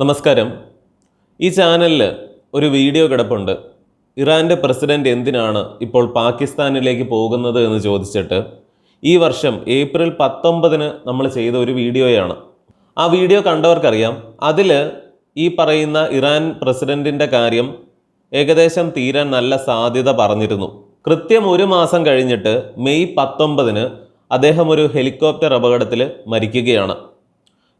നമസ്കാരം. ഈ ചാനലിൽ ഒരു വീഡിയോ കിടപ്പുണ്ട്. ഇറാന്റെ പ്രസിഡന്റ് എന്തിനാണ് ഇപ്പോൾ പാകിസ്ഥാനിലേക്ക് പോകുന്നത് എന്ന് ചോദിച്ചിട്ട് ഈ വർഷം ഏപ്രിൽ പത്തൊമ്പതിന് നമ്മൾ ചെയ്ത ഒരു വീഡിയോയാണ്. ആ വീഡിയോ കണ്ടവർക്കറിയാം. അതിൽ ഈ പറയുന്ന ഇറാൻ പ്രസിഡന്റിന്റെ കാര്യം ഏകദേശം തീരാൻ നല്ല സാധ്യത പറഞ്ഞിരുന്നു. കൃത്യം ഒരു മാസം കഴിഞ്ഞിട്ട് മെയ് പത്തൊമ്പതിന് അദ്ദേഹം ഒരു ഹെലികോപ്റ്റർ അപകടത്തിൽ മരിക്കുകയാണ്.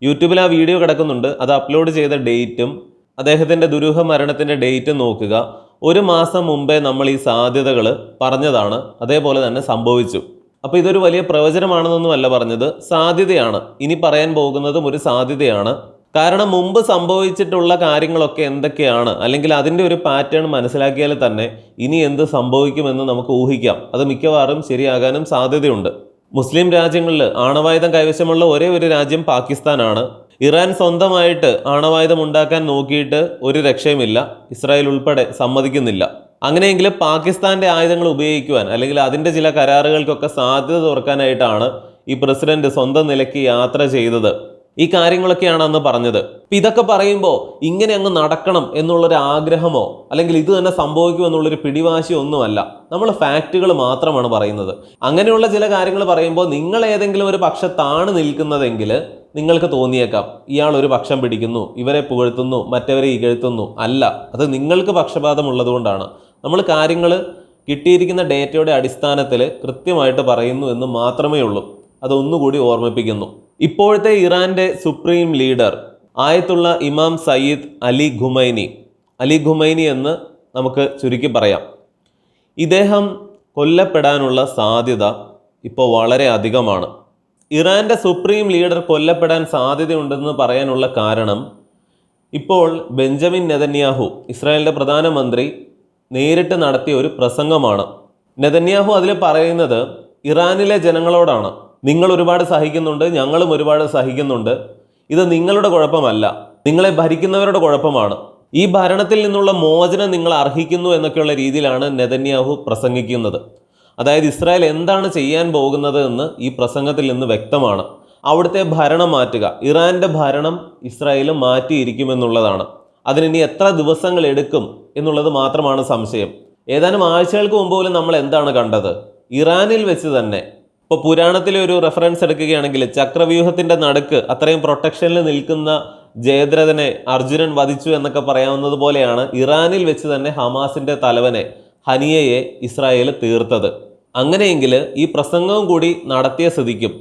യൂട്യൂബിൽ ആ വീഡിയോ കിടക്കുന്നുണ്ട്. അത് അപ്ലോഡ് ചെയ്ത ഡേറ്റും അദ്ദേഹത്തിന്റെ ദുരൂഹ മരണത്തിന്റെ ഡേറ്റും നോക്കുക. ഒരു മാസം മുമ്പേ നമ്മൾ ഈ സാധ്യതകൾ പറഞ്ഞതാണ്. അതേപോലെ തന്നെ സംഭവിച്ചു. അപ്പോൾ ഇതൊരു വലിയ പ്രവചനമാണെന്നൊന്നുമല്ല പറഞ്ഞത്. സാധ്യതയാണ്. ഇനി പറയാൻ പോകുന്നതും ഒരു സാധ്യതയാണ്. കാരണം മുമ്പ് സംഭവിച്ചിട്ടുള്ള കാര്യങ്ങളൊക്കെ എന്തൊക്കെയാണ്? അല്ലെങ്കിൽ അതിന്റെ ഒരു പാറ്റേൺ മനസ്സിലാക്കിയാൽ തന്നെ ഇനി എന്ത് സംഭവിക്കുമെന്ന് നമുക്ക് ഊഹിക്കാം. അത് മിക്കവാറും ശരിയാകാനും സാധ്യതയുണ്ട്. മുസ്ലിം രാജ്യങ്ങളിൽ ആണവായുധം കൈവശമുള്ള ഒരേ ഒരു രാജ്യം പാകിസ്ഥാനാണ്. ഇറാൻ സ്വന്തമായിട്ട് ആണവായുധം ഉണ്ടാക്കാൻ നോക്കിയിട്ട് ഒരു രക്ഷയുമില്ല. ഇസ്രായേൽ ഉൾപ്പെടെ സമ്മതിക്കുന്നില്ല. അങ്ങനെയെങ്കിൽ പാകിസ്ഥാന്റെ ആയുധങ്ങൾ ഉപയോഗിക്കുവാൻ അല്ലെങ്കിൽ അതിന്റെ ചില കരാറുകൾക്കൊക്കെ സാധ്യത തുറക്കാനായിട്ടാണ് ഈ പ്രസിഡന്റ് സ്വന്തം നിലയ്ക്ക് യാത്ര ചെയ്തത്. ഈ കാര്യങ്ങളൊക്കെയാണ് അന്ന് പറഞ്ഞത്. ഇതൊക്കെ പറയുമ്പോൾ ഇങ്ങനെ അങ്ങ് നടക്കണം എന്നുള്ളൊരു ആഗ്രഹമോ അല്ലെങ്കിൽ ഇത് തന്നെ സംഭവിക്കും എന്നുള്ളൊരു പിടിവാശി ഒന്നുമല്ല. നമ്മൾ ഫാക്റ്റുകൾ മാത്രമാണ് പറയുന്നത്. അങ്ങനെയുള്ള ചില കാര്യങ്ങൾ പറയുമ്പോൾ നിങ്ങൾ ഏതെങ്കിലും ഒരു പക്ഷത്താണ് നിൽക്കുന്നതെങ്കിൽ നിങ്ങൾക്ക് തോന്നിയേക്കാം. ഇയാൾ ഒരു പക്ഷം പിടിക്കുന്നു ഇവരെ പുകഴ്ത്തുന്നു മറ്റവരെ ഇകഴ്ത്തുന്നു അല്ല. അത് നിങ്ങൾക്ക് പക്ഷപാതം ഉള്ളതുകൊണ്ടാണ്. നമ്മൾ കാര്യങ്ങൾ കിട്ടിയിരിക്കുന്ന ഡേറ്റയുടെ അടിസ്ഥാനത്തിൽ കൃത്യമായിട്ട് പറയുന്നു എന്ന് മാത്രമേ ഉള്ളൂ. അതൊന്നുകൂടി ഓർമ്മിപ്പിക്കുന്നു. ഇപ്പോഴത്തെ ഇറാന്റെ supreme leader Ayatollah Imam Sayyid Ali Khamenei Ali Khamenei എന്ന് നമുക്ക് ചുരുക്കി പറയാം. ഇദ്ദേഹം കൊല്ലപ്പെടാനുള്ള സാധ്യത ഇപ്പോൾ വളരെ അധികമാണ്. ഇറാന്റെ സുപ്രീം ലീഡർ കൊല്ലപ്പെടാൻ സാധ്യതയുണ്ടെന്ന് പറയാനുള്ള കാരണം ഇപ്പോൾ ബെഞ്ചമിൻ നെതന്യാഹു ഇസ്രായേലിന്റെ പ്രധാനമന്ത്രി നേരിട്ട് നടത്തിയ ഒരു പ്രസംഗമാണ്. നെതന്യാഹു അതിൽ പറയുന്നത് ഇറാനിലെ ജനങ്ങളോടാണ്. നിങ്ങൾ ഒരുപാട് സഹിക്കുന്നുണ്ട് ഞങ്ങളും ഒരുപാട് സഹിക്കുന്നുണ്ട്. ഇത് നിങ്ങളുടെ കുഴപ്പമല്ല. നിങ്ങളെ ഭരിക്കുന്നവരുടെ കുഴപ്പമാണ്. ഈ ഭരണത്തിൽ നിന്നുള്ള മോചനം നിങ്ങൾ അർഹിക്കുന്നു എന്നൊക്കെയുള്ള രീതിയിലാണ് നെതന്യാഹു പ്രസംഗിക്കുന്നത്. അതായത് ഇസ്രായേൽ എന്താണ് ചെയ്യാൻ പോകുന്നത് എന്ന് ഈ പ്രസംഗത്തിൽ നിന്ന് വ്യക്തമാണ്. അവിടുത്തെ ഭരണം മാറ്റുക. ഇറാന്റെ ഭരണം ഇസ്രായേൽ മാറ്റിയിരിക്കുമെന്നുള്ളതാണ്. അതിനിനി എത്ര ദിവസങ്ങൾ എടുക്കും എന്നുള്ളത് മാത്രമാണ് സംശയം. ഏതാനും ആഴ്ചകൾക്ക് മുമ്പ് പോലും നമ്മൾ എന്താണ് കണ്ടത്? ഇറാനിൽ വെച്ച് തന്നെ ഇപ്പോൾ പുരാണത്തിലെ ഒരു റെഫറൻസ് എടുക്കുകയാണെങ്കിൽ ചക്രവ്യൂഹത്തിന്റെ നടുക്ക് അത്രയും പ്രൊട്ടക്ഷനിൽ നിൽക്കുന്ന ജയദ്രഥനെ അർജുനൻ വധിച്ചു എന്നൊക്കെ പറയാവുന്നത് പോലെയാണ് ഇറാനിൽ വെച്ച് തന്നെ ഹമാസിന്റെ തലവനെ ഹനിയയെ ഇസ്രായേൽ തീർത്തത്. അങ്ങനെയെങ്കിൽ ഈ പ്രസംഗവും കൂടി നടത്തിയ സ്ഥിതിക്കും.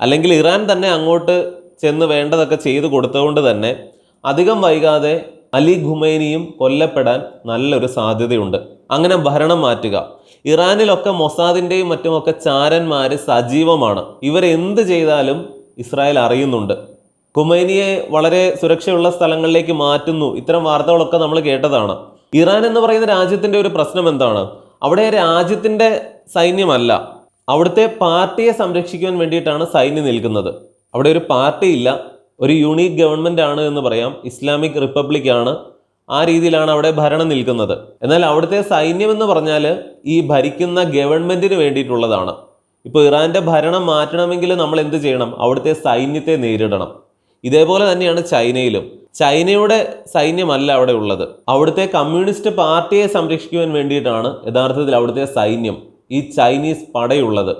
അല്ലെങ്കിൽ ഇറാൻ തന്നെ അങ്ങോട്ട് ചെന്ന് വേണ്ടതൊക്കെ ചെയ്തു കൊടുത്തുകൊണ്ട് തന്നെ അധികം വൈകാതെ അലി ഖുമൈനിയും കൊല്ലപ്പെടാൻ നല്ലൊരു സാധ്യതയുണ്ട്. അങ്ങനെ ഭരണം മാറ്റുക. ഇറാനിലൊക്കെ മൊസാദിന്റെയും മറ്റുമൊക്കെ ചാരന്മാർ സജീവമാണ്. ഇവരെന്ത് ചെയ്താലും ഇസ്രായേൽ അറിയുന്നുണ്ട്. ഖുമൈനിയെ വളരെ സുരക്ഷയുള്ള സ്ഥലങ്ങളിലേക്ക് മാറ്റുന്നു. ഇത്തരം വാർത്തകളൊക്കെ നമ്മൾ കേട്ടതാണ്. ഇറാൻ എന്ന് പറയുന്ന രാജ്യത്തിന്റെ ഒരു പ്രശ്നം എന്താണ്? അവിടെ രാജ്യത്തിന്റെ സൈന്യമല്ല. അവിടുത്തെ പാർട്ടിയെ സംരക്ഷിക്കാൻ വേണ്ടിയിട്ടാണ് സൈന്യം നിൽക്കുന്നത്. അവിടെ ഒരു പാർട്ടി ഇല്ല ഒരു യൂണീക്ക് ഗവൺമെന്റ് ആണ് എന്ന് പറയാം. ഇസ്ലാമിക് റിപ്പബ്ലിക് ആണ്. ആ രീതിയിലാണ് അവിടെ ഭരണം നിൽക്കുന്നത്. എന്നാൽ അവിടുത്തെ സൈന്യം എന്ന് പറഞ്ഞാൽ ഈ ഭരിക്കുന്ന ഗവൺമെന്റിന് വേണ്ടിയിട്ടുള്ളതാണ്. ഇപ്പോൾ ഇറാന്റെ ഭരണം മാറ്റണമെങ്കിൽ നമ്മൾ എന്ത് ചെയ്യണം? അവിടുത്തെ സൈന്യത്തെ നേരിടണം. ഇതേപോലെ തന്നെയാണ് ചൈനയിലും. ചൈനയുടെ സൈന്യമല്ല അവിടെ ഉള്ളത്. അവിടുത്തെ കമ്മ്യൂണിസ്റ്റ് പാർട്ടിയെ സംരക്ഷിക്കുവാൻ വേണ്ടിയിട്ടാണ് യഥാർത്ഥത്തിൽ അവിടുത്തെ സൈന്യം ഈ ചൈനീസ് പടയുള്ളത്.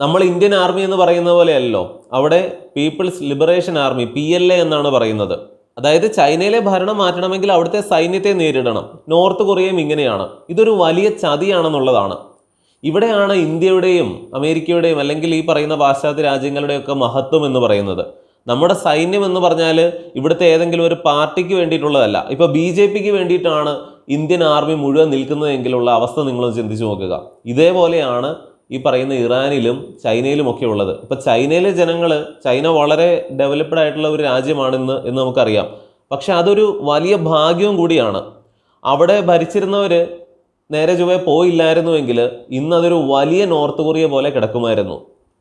നമ്മൾ ഇന്ത്യൻ ആർമി എന്ന് പറയുന്ന പോലെയല്ലോ. അവിടെ People's Liberation Army P L A എന്നാണ് പറയുന്നത്. അതായത് ചൈനയിലെ ഭരണം മാറ്റണമെങ്കിൽ അവിടുത്തെ സൈന്യത്തെ നേരിടണം. നോർത്ത് കൊറിയയും ഇങ്ങനെയാണ്. ഇതൊരു വലിയ ചതിയാണെന്നുള്ളതാണ്. ഇവിടെയാണ് ഇന്ത്യയുടെയും അമേരിക്കയുടെയും അല്ലെങ്കിൽ ഈ പറയുന്ന പാശ്ചാത്യ രാജ്യങ്ങളുടെയൊക്കെ മഹത്വം എന്ന് പറയുന്നത്. നമ്മുടെ സൈന്യം എന്ന് പറഞ്ഞാൽ ഇവിടുത്തെ ഏതെങ്കിലും ഒരു പാർട്ടിക്ക് വേണ്ടിയിട്ടുള്ളതല്ല. ഇപ്പോൾ ബി ജെ പിക്ക് വേണ്ടിയിട്ടാണ് ഇന്ത്യൻ ആർമി മുഴുവൻ നിൽക്കുന്നതെങ്കിലുള്ള അവസ്ഥ നിങ്ങൾ ചിന്തിച്ചു നോക്കുക. ഇതേപോലെയാണ് ഈ പറയുന്ന ഇറാനിലും ചൈനയിലും ഒക്കെ ഉള്ളത്. ഇപ്പൊ ചൈനയിലെ ജനങ്ങൾ ചൈന വളരെ ഡെവലപ്ഡ് ആയിട്ടുള്ള ഒരു രാജ്യമാണെന്ന് എന്ന് നമുക്കറിയാം. പക്ഷെ അതൊരു വലിയ ഭാഗ്യവും കൂടിയാണ്. അവിടെ ഭരിച്ചിരുന്നവർ നേരെ ചുവ പോയില്ലായിരുന്നുവെങ്കിൽ ഇന്ന് അതൊരു വലിയ നോർത്ത് കൊറിയ പോലെ കിടക്കുമായിരുന്നു.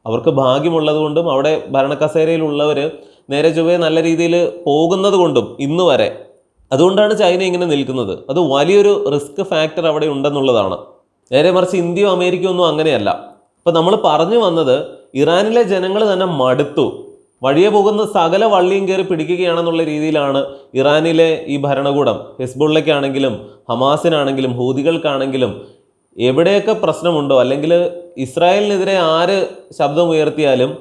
അവർക്ക് ഭാഗ്യമുള്ളത് കൊണ്ടും അവിടെ ഭരണക്കസേരയിലുള്ളവർ നേരെ ചുവ നല്ല രീതിയിൽ പോകുന്നത് കൊണ്ടും ഇന്ന് വരെ. അതുകൊണ്ടാണ് ചൈന ഇങ്ങനെ നിൽക്കുന്നത്. അത് വലിയൊരു റിസ്ക് ഫാക്ടർ അവിടെ ഉണ്ടെന്നുള്ളതാണ്. നേരെ മറിച്ച് ഇന്ത്യയോ അമേരിക്കയോ ഒന്നും അങ്ങനെയല്ല. ഇപ്പം നമ്മൾ പറഞ്ഞു വന്നത് ഇറാനിലെ ജനങ്ങൾ തന്നെ മടുത്തു. വഴിയെ പോകുന്ന സകല വള്ളിയും കയറി പിടിക്കുകയാണെന്നുള്ള രീതിയിലാണ് ഇറാനിലെ ഈ ഭരണകൂടം. ഹിസ്ബുള്ളയ്ക്കാണെങ്കിലും ഹമാസിനാണെങ്കിലും ഹൂതികൾക്കാണെങ്കിലും എവിടെയൊക്കെ പ്രശ്നമുണ്ടോ അല്ലെങ്കിൽ ഇസ്രായേലിനെതിരെ ആര് ശബ്ദമുയർത്തിയാലും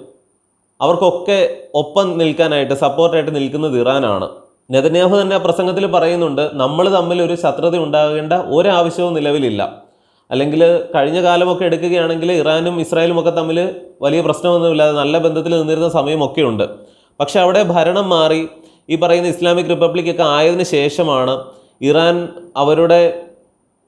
അവർക്കൊക്കെ ഒപ്പം നിൽക്കാനായിട്ട് സപ്പോർട്ടായിട്ട് നിൽക്കുന്നത് ഇറാനാണ്. നെതന്യാഹു തന്നെ പ്രസംഗത്തിൽ പറയുന്നുണ്ട് നമ്മൾ തമ്മിൽ ഒരു ശത്രുത ഉണ്ടാകേണ്ട ഒരാവശ്യവും നിലവിലില്ല. അല്ലെങ്കിൽ കഴിഞ്ഞ കാലമൊക്കെ എടുക്കുകയാണെങ്കിൽ ഇറാനും ഇസ്രായേലും ഒക്കെ തമ്മിൽ വലിയ പ്രശ്നമൊന്നുമില്ലാതെ നല്ല ബന്ധത്തിൽ നിന്നിരുന്ന സമയമൊക്കെ ഉണ്ട്. പക്ഷെ അവിടെ ഭരണം മാറി ഈ പറയുന്ന ഇസ്ലാമിക് റിപ്പബ്ലിക് ഒക്കെ ആയതിനു ശേഷമാണ് ഇറാൻ അവരുടെ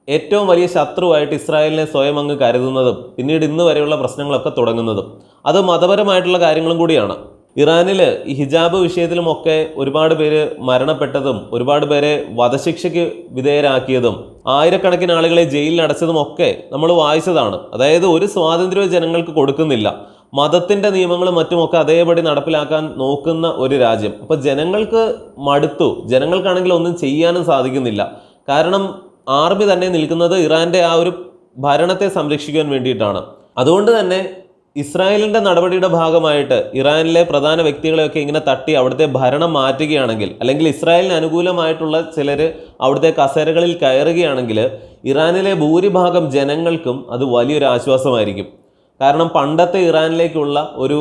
ഏറ്റവും വലിയ ശത്രുവായിട്ട് ഇസ്രായേലിനെ സ്വയം അങ്ങ് കരുതുന്നതും പിന്നീട് ഇന്ന് വരെയുള്ള പ്രശ്നങ്ങളൊക്കെ തുടങ്ങുന്നതും. അത് മതപരമായിട്ടുള്ള കാര്യങ്ങളും കൂടിയാണ്. ഇറാനിൽ ഈ ഹിജാബ് വിഷയത്തിലുമൊക്കെ ഒരുപാട് പേര് മരണപ്പെട്ടതും ഒരുപാട് പേരെ വധശിക്ഷയ്ക്ക് വിധേയരാക്കിയതും ആയിരക്കണക്കിന് ആളുകളെ ജയിലിൽ അടച്ചതുമൊക്കെ നമ്മൾ വായിച്ചതാണ്. അതായത് ഒരു സ്വാതന്ത്ര്യവും ജനങ്ങൾക്ക് കൊടുക്കുന്നില്ല. മതത്തിന്റെ നിയമങ്ങളും മറ്റുമൊക്കെ അതേപടി നടപ്പിലാക്കാൻ നോക്കുന്ന ഒരു രാജ്യം. അപ്പോൾ ജനങ്ങൾക്ക് മടുത്തു. ജനങ്ങൾക്കാണെങ്കിൽ ഒന്നും ചെയ്യാനും സാധിക്കുന്നില്ല. കാരണം ആർമി തന്നെ നിൽക്കുന്നത് ഇറാന്റെ ആ ഒരു ഭരണത്തെ സംരക്ഷിക്കാൻ വേണ്ടിയിട്ടാണ്. അതുകൊണ്ട് തന്നെ ഇസ്രായേലിന്റെ നടപടിയുടെ ഭാഗമായിട്ട് ഇറാനിലെ പ്രധാന വ്യക്തികളെയൊക്കെ ഇങ്ങനെ തട്ടി അവിടുത്തെ ഭരണം മാറ്റുകയാണെങ്കിൽ അല്ലെങ്കിൽ ഇസ്രായേലിന് അനുകൂലമായിട്ടുള്ള ചിലർ അവിടുത്തെ കസേരകളിൽ കയറുകയാണെങ്കിൽ ഇറാനിലെ ഭൂരിഭാഗം ജനങ്ങൾക്കും അത് വലിയൊരു ആശ്വാസമായിരിക്കും. കാരണം പണ്ടത്തെ ഇറാനിലേക്കുള്ള ഒരു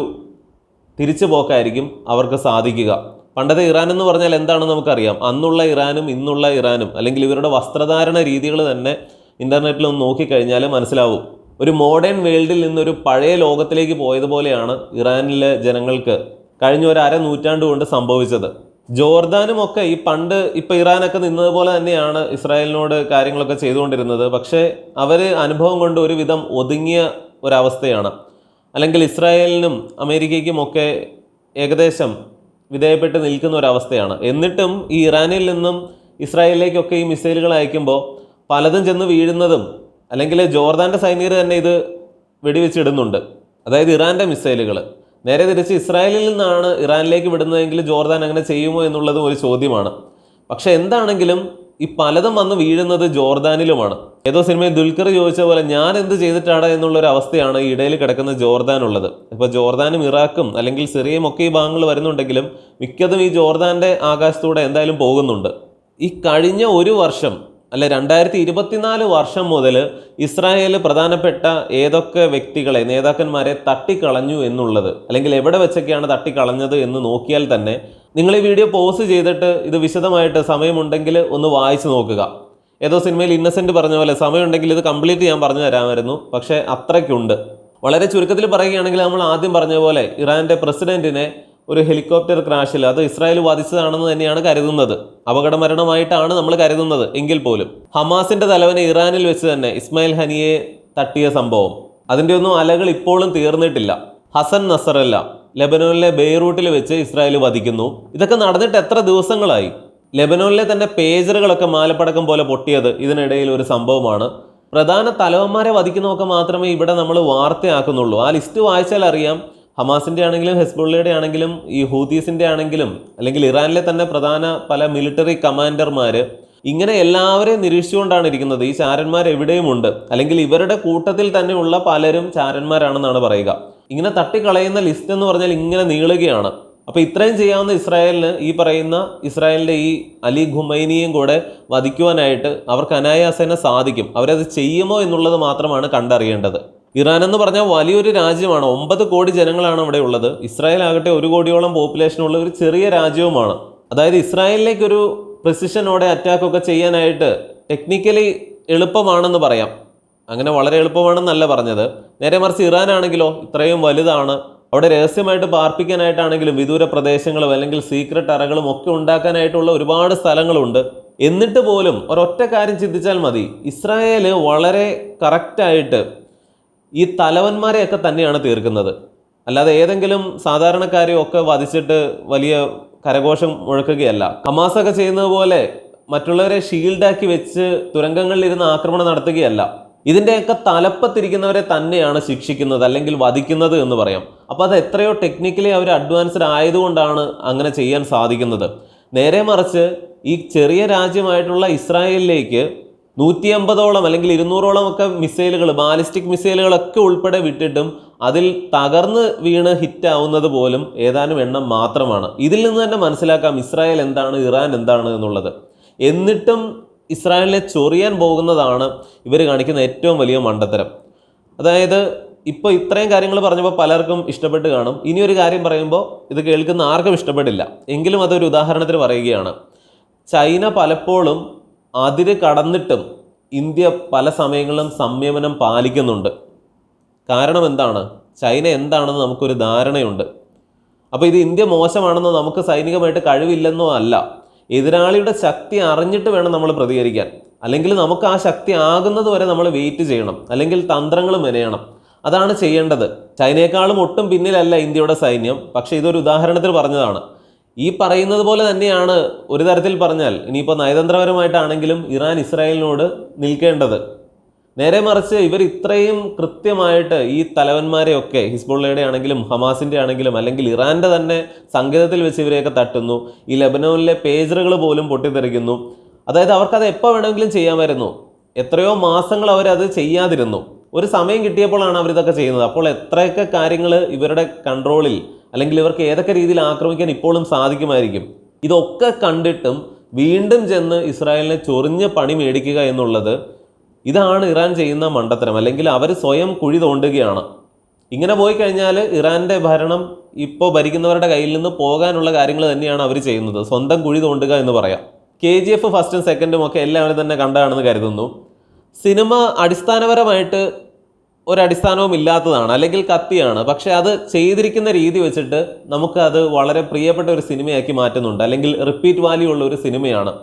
തിരിച്ചു പോക്കായിരിക്കും അവർക്ക് സാധിക്കുക. പണ്ടത്തെ ഇറാൻ എന്ന് പറഞ്ഞാൽ എന്താണെന്ന് നമുക്കറിയാം. അന്നുള്ള ഇറാനും ഇന്നുള്ള ഇറാനും അല്ലെങ്കിൽ ഇവരുടെ വസ്ത്രധാരണ രീതികൾ തന്നെ ഇന്റർനെറ്റിൽ ഒന്ന് നോക്കിക്കഴിഞ്ഞാൽ മനസ്സിലാവും. ഒരു മോഡേൺ വേൾഡിൽ നിന്നൊരു പഴയ ലോകത്തിലേക്ക് പോയതുപോലെയാണ് ഇറാനിലെ ജനങ്ങൾക്ക് കഴിഞ്ഞ ഒരു അര നൂറ്റാണ്ട് കൊണ്ട് സംഭവിച്ചത്. ജോർദാനും ഒക്കെ ഈ പണ്ട് ഇപ്പം ഇറാനൊക്കെ നിന്നതുപോലെ തന്നെയാണ് ഇസ്രായേലിനോട് കാര്യങ്ങളൊക്കെ ചെയ്തുകൊണ്ടിരുന്നത്. പക്ഷേ അവർ അനുഭവം കൊണ്ട് ഒരുവിധം ഒതുങ്ങിയ ഒരവസ്ഥയാണ്. അല്ലെങ്കിൽ ഇസ്രായേലിനും അമേരിക്കയ്ക്കും ഒക്കെ ഏകദേശം വിധേയപ്പെട്ട് നിൽക്കുന്ന ഒരവസ്ഥയാണ്. എന്നിട്ടും ഈ ഇറാനിൽ നിന്നും ഇസ്രായേലിലേക്കൊക്കെ ഈ മിസൈലുകൾ അയക്കുമ്പോൾ പലതും ചെന്ന് വീഴുന്നതും അല്ലെങ്കിൽ ജോർദാന്റെ സൈനികർ തന്നെ ഇത് വെടിവെച്ചിടുന്നുണ്ട് അതായത് ഇറാന്റെ മിസൈലുകൾ നേരെ തിരിച്ച് ഇസ്രായേലിൽ നിന്നാണ് ഇറാനിലേക്ക് വിടുന്നതെങ്കിൽ ജോർദാൻ അങ്ങനെ ചെയ്യുമോ എന്നുള്ളതും ഒരു ചോദ്യമാണ്. പക്ഷേ എന്താണെങ്കിലും ഈ പലതും വന്ന് വീഴുന്നത് ജോർദാനിലുമാണ്. ഏതോ സിനിമയിൽ ദുൽഖർ ചോദിച്ച പോലെ ഞാൻ എന്ത് ചെയ്തിട്ടാണ് എന്നുള്ളൊരു അവസ്ഥയാണ് ഈ ഇടയിൽ കിടക്കുന്ന ജോർദാൻ ഉള്ളത് ഇപ്പോൾ ജോർദാനും ഇറാഖും അല്ലെങ്കിൽ സിറിയയും ഒക്കെ ഈ ഭാഗങ്ങൾ വരുന്നുണ്ടെങ്കിലും മിക്കതും ഈ ജോർദാന്റെ ആകാശത്തൂടെ എന്തായാലും പോകുന്നുണ്ട്. ഈ കഴിഞ്ഞ ഒരു വർഷം അല്ല രണ്ടായിരത്തി ഇരുപത്തിനാല് വർഷം മുതൽ ഇസ്രായേൽ പ്രധാനപ്പെട്ട ഏതൊക്കെ വ്യക്തികളെ നേതാക്കന്മാരെ തട്ടിക്കളഞ്ഞു എന്നുള്ളത് അല്ലെങ്കിൽ എവിടെ വെച്ചൊക്കെയാണ് തട്ടിക്കളഞ്ഞത് എന്ന് നോക്കിയാൽ തന്നെ നിങ്ങൾ ഈ വീഡിയോ പോസ് ചെയ്തിട്ട് ഇത് വിശദമായിട്ട് സമയമുണ്ടെങ്കിൽ ഒന്ന് വായിച്ചു നോക്കുക. ഏതോ സിനിമയിൽ ഇന്നസെന്റ് പറഞ്ഞ പോലെ സമയമുണ്ടെങ്കിൽ ഇത് കംപ്ലീറ്റ് ഞാൻ പറഞ്ഞു തരാമായിരുന്നു പക്ഷേ അത്രയ്ക്കുണ്ട്. വളരെ ചുരുക്കത്തിൽ പറയുകയാണെങ്കിൽ നമ്മൾ ആദ്യം പറഞ്ഞ പോലെ ഇറാന്റെ പ്രസിഡന്റിനെ ഒരു ഹെലികോപ്റ്റർ ക്രാഷിൽ അത് ഇസ്രായേൽ വധിച്ചതാണെന്ന് തന്നെയാണ് കരുതുന്നത്. അപകട മരണമായിട്ടാണ് നമ്മൾ കരുതുന്നത് എങ്കിൽ പോലും. ഹമാസിന്റെ തലവനെ ഇറാനിൽ വെച്ച് തന്നെ ഇസ്മായിൽ ഹനിയെ തട്ടിയ സംഭവം. അതിന്റെ ഒന്നും അലകൾ ഇപ്പോഴും തീർന്നിട്ടില്ല. ഹസൻ നസറല്ല ലെബനോനിലെ ബെയ്റൂട്ടിൽ വെച്ച് ഇസ്രായേൽ വധിക്കുന്നു. ഇതൊക്കെ നടന്നിട്ട് എത്ര ദിവസങ്ങളായി? ലെബനോനിലെ തന്നെ പേജറുകളൊക്കെ മാലപ്പടക്കം പോലെ പൊട്ടിയത് ഇതിനിടയിൽ ഒരു സംഭവമാണ്. പ്രധാന തലവന്മാരെ വധിക്കുന്നതൊക്കെ മാത്രമേ ഇവിടെ നമ്മൾ വാർത്തയാക്കുന്നുള്ളൂ. ആ ലിസ്റ്റ് വായിച്ചാൽ അറിയാം ഹമാസിന്റെ ആണെങ്കിലും ഹെസ്ബുള്ളയുടെ ആണെങ്കിലും ഈ ഹൂതീസിന്റെ ആണെങ്കിലും അല്ലെങ്കിൽ ഇറാനിലെ തന്നെ പ്രധാന പല മിലിറ്ററി കമാൻഡർമാർ ഇങ്ങനെ എല്ലാവരെയും നിരീക്ഷിച്ചുകൊണ്ടാണ് ഇരിക്കുന്നത്. ഈ ചാരന്മാർ എവിടെയുമുണ്ട്? അല്ലെങ്കിൽ ഇവരുടെ കൂട്ടത്തിൽ തന്നെയുള്ള പലരും ചാരന്മാരാണെന്നാണ് പറയുക. ഇങ്ങനെ തട്ടിക്കളയുന്ന ലിസ്റ്റ് എന്ന് പറഞ്ഞാൽ ഇങ്ങനെ നീളുകയാണ്. അപ്പോൾ ഇത്രയും ചെയ്യാവുന്ന ഇസ്രായേലിന് ഈ പറയുന്ന ഇസ്രായേലിന്റെ ഈ അലി ഖുമൈനിയും കൂടെ വധിക്കുവാനായിട്ട് അവർക്ക് അനായാസേന സാധിക്കും. അവരത് ചെയ്യുമോ എന്നുള്ളത് മാത്രമാണ് കണ്ടറിയേണ്ടത്. ഇറാൻ എന്ന് പറഞ്ഞാൽ വലിയൊരു രാജ്യമാണ്. ഒമ്പത് കോടി ജനങ്ങളാണ് അവിടെ ഉള്ളത്. ഇസ്രായേൽ ആകട്ടെ ഒരു കോടിയോളം പോപ്പുലേഷനുള്ള ഒരു ചെറിയ രാജ്യവുമാണ്. അതായത് ഇസ്രായേലിലേക്ക് ഒരു പ്രിസിഷനോടെ അറ്റാക്ക് ഒക്കെ ചെയ്യാനായിട്ട് ടെക്നിക്കലി എളുപ്പമാണെന്ന് പറയാം. അങ്ങനെ വളരെ എളുപ്പമാണെന്നല്ല പറഞ്ഞത്. നേരെ മറിച്ച് ഇറാൻ ആണെങ്കിലോ ഇത്രയും വലുതാണ്. അവിടെ രഹസ്യമായിട്ട് പാർപ്പിക്കാനായിട്ടാണെങ്കിലും വിദൂര പ്രദേശങ്ങളും അല്ലെങ്കിൽ സീക്രട്ട് അറകളും ഒക്കെ ഉണ്ടാക്കാനായിട്ടുള്ള ഒരുപാട് സ്ഥലങ്ങളുണ്ട്. എന്നിട്ട് പോലും ഒരൊറ്റ കാര്യം ചിന്തിച്ചാൽ മതി. ഇസ്രായേൽ വളരെ കറക്റ്റായിട്ട് ഈ തലവന്മാരെയൊക്കെ തന്നെയാണ് തീർക്കുന്നത്. അല്ലാതെ ഏതെങ്കിലും സാധാരണക്കാരെയോ ഒക്കെ വധിച്ചിട്ട് വലിയ കരഘോഷം മുഴക്കുകയല്ല. ഹമാസൊക്കെ ചെയ്യുന്നത് പോലെ മറ്റുള്ളവരെ ഷീൽഡാക്കി വെച്ച് തുരങ്കങ്ങളിൽ ഇരുന്ന് ആക്രമണം നടത്തുകയല്ല. ഇതിന്റെയൊക്കെ തലപ്പത്തിരിക്കുന്നവരെ തന്നെയാണ് ശിക്ഷിക്കുന്നത് അല്ലെങ്കിൽ വധിക്കുന്നത് എന്ന് പറയാം. അപ്പോൾ അത് എത്രയോ ടെക്നിക്കലി അവർ അഡ്വാൻസ്ഡ് ആയതുകൊണ്ടാണ് അങ്ങനെ ചെയ്യാൻ സാധിക്കുന്നത്. നേരെ മറിച്ച് ഈ ചെറിയ രാജ്യമായിട്ടുള്ള ഇസ്രായേലിലേക്ക് നൂറ്റി അമ്പതോളം അല്ലെങ്കിൽ ഇരുന്നൂറോളം ഒക്കെ മിസൈലുകൾ ബാലിസ്റ്റിക് മിസൈലുകളൊക്കെ ഉൾപ്പെടെ വിട്ടിട്ടും അതിൽ തകർന്ന് വീണ് ഹിറ്റ് ആവുന്നത് പോലും ഏതാനും എണ്ണം മാത്രമാണ്. ഇതിൽ നിന്ന് തന്നെ മനസ്സിലാക്കാം ഇസ്രായേൽ എന്താണ് ഇറാൻ എന്താണ് എന്നുള്ളത്. എന്നിട്ടും ഇസ്രായേലിനെ ചൊറിയാൻ പോകുന്നതാണ് ഇവർ കാണിക്കുന്ന ഏറ്റവും വലിയ മണ്ടത്തരം. അതായത് ഇപ്പോൾ ഇത്രയും കാര്യങ്ങൾ പറഞ്ഞപ്പോൾ പലർക്കും ഇഷ്ടപ്പെട്ട് കാണും. ഇനി ഒരു കാര്യം പറയുമ്പോൾ ഇത് കേൾക്കുന്ന ആർക്കും ഇഷ്ടപ്പെടില്ല. എങ്കിലും അതൊരു ഉദാഹരണത്തിന് പറയുകയാണ്. ചൈന പലപ്പോഴും അതിര് കടന്നിട്ടും ഇന്ത്യ പല സമയങ്ങളിലും സംയമനം പാലിക്കുന്നുണ്ട്. കാരണം എന്താണ്? ചൈന എന്താണെന്ന് നമുക്കൊരു ധാരണയുണ്ട്. അപ്പോൾ ഇത് ഇന്ത്യ മോശമാണെന്നോ നമുക്ക് സൈനികമായിട്ട് കഴിവില്ലെന്നോ അല്ല. എതിരാളിയുടെ ശക്തി അറിഞ്ഞിട്ട് വേണം നമ്മൾ പ്രതികരിക്കാൻ. അല്ലെങ്കിൽ നമുക്ക് ആ ശക്തി ആകുന്നത് വരെ നമ്മൾ വെയിറ്റ് ചെയ്യണം. അല്ലെങ്കിൽ തന്ത്രങ്ങൾ മെനയണം. അതാണ് ചെയ്യേണ്ടത്. ചൈനയെക്കാളും ഒട്ടും പിന്നിലല്ല ഇന്ത്യയുടെ സൈന്യം. പക്ഷേ ഇതൊരു ഉദാഹരണത്തിൽ പറഞ്ഞതാണ്. ഈ പറയുന്നത് പോലെ തന്നെയാണ് ഒരു തരത്തിൽ പറഞ്ഞാൽ ഇനിയിപ്പോൾ നയതന്ത്രപരമായിട്ടാണെങ്കിലും ഇറാൻ ഇസ്രായേലിനോട് നിൽക്കേണ്ടത്. നേരെ മറിച്ച് ഇവർ ഇത്രയും കൃത്യമായിട്ട് ഈ തലവന്മാരെയൊക്കെ ഹിസ്ബുള്ളയുടെ ആണെങ്കിലും ഹമാസിന്റെ ആണെങ്കിലും അല്ലെങ്കിൽ ഇറാന്റെ തന്നെ സങ്കേതത്തിൽ വെച്ച് ഇവരെയൊക്കെ തട്ടുന്നു. ഈ ലബനോനിലെ പേജറുകൾ പോലും പൊട്ടിത്തെറിക്കുന്നു. അതായത് അവർക്കത് എപ്പോൾ വേണമെങ്കിലും ചെയ്യാമായിരുന്നു. എത്രയോ മാസങ്ങൾ അവരത് ചെയ്യാതിരുന്നു. ഒരു സമയം കിട്ടിയപ്പോഴാണ് അവരിതൊക്കെ ചെയ്യുന്നത്. അപ്പോൾ എത്രയൊക്കെ കാര്യങ്ങൾ ഇവരുടെ കൺട്രോളിൽ അല്ലെങ്കിൽ ഇവർക്ക് ഏതൊക്കെ രീതിയിൽ ആക്രമിക്കാൻ ഇപ്പോഴും സാധിക്കുമായിരിക്കും. ഇതൊക്കെ കണ്ടിട്ടും വീണ്ടും ചെന്ന് ഇസ്രായേലിനെ ചൊറിഞ്ഞ് പണി മേടിക്കുക എന്നുള്ളത് ഇതാണ് ഇറാൻ ചെയ്യുന്ന മണ്ടത്തരം. അല്ലെങ്കിൽ അവർ സ്വയം കുഴി തോണ്ടുകയാണ്. ഇങ്ങനെ പോയി കഴിഞ്ഞാൽ ഇറാന്റെ ഭരണം ഇപ്പോൾ ഭരിക്കുന്നവരുടെ കയ്യിൽ നിന്ന് പോകാനുള്ള കാര്യങ്ങൾ തന്നെയാണ് അവർ ചെയ്യുന്നത്. സ്വന്തം കുഴി തോണ്ടുക എന്ന് പറയാം. കെ ജി എഫ് ഫസ്റ്റും സെക്കൻഡും ഒക്കെ എല്ലാവരും തന്നെ കണ്ടതാണെന്ന് കരുതുന്നു. സിനിമ അടിസ്ഥാനപരമായിട്ട് ഒരടിസ്ഥാനവും ഇല്ലാത്തതാണ് അല്ലെങ്കിൽ കത്തിയാണ്. പക്ഷെ അത് ചെയ്തിരിക്കുന്ന രീതി വെച്ചിട്ട് നമുക്ക് അത് വളരെ പ്രിയപ്പെട്ട ഒരു സിനിമയാക്കി മാറ്റുന്നുണ്ട് അല്ലെങ്കിൽ റിപ്പീറ്റ് വാല്യൂ ഉള്ള ഒരു സിനിമയാണ്.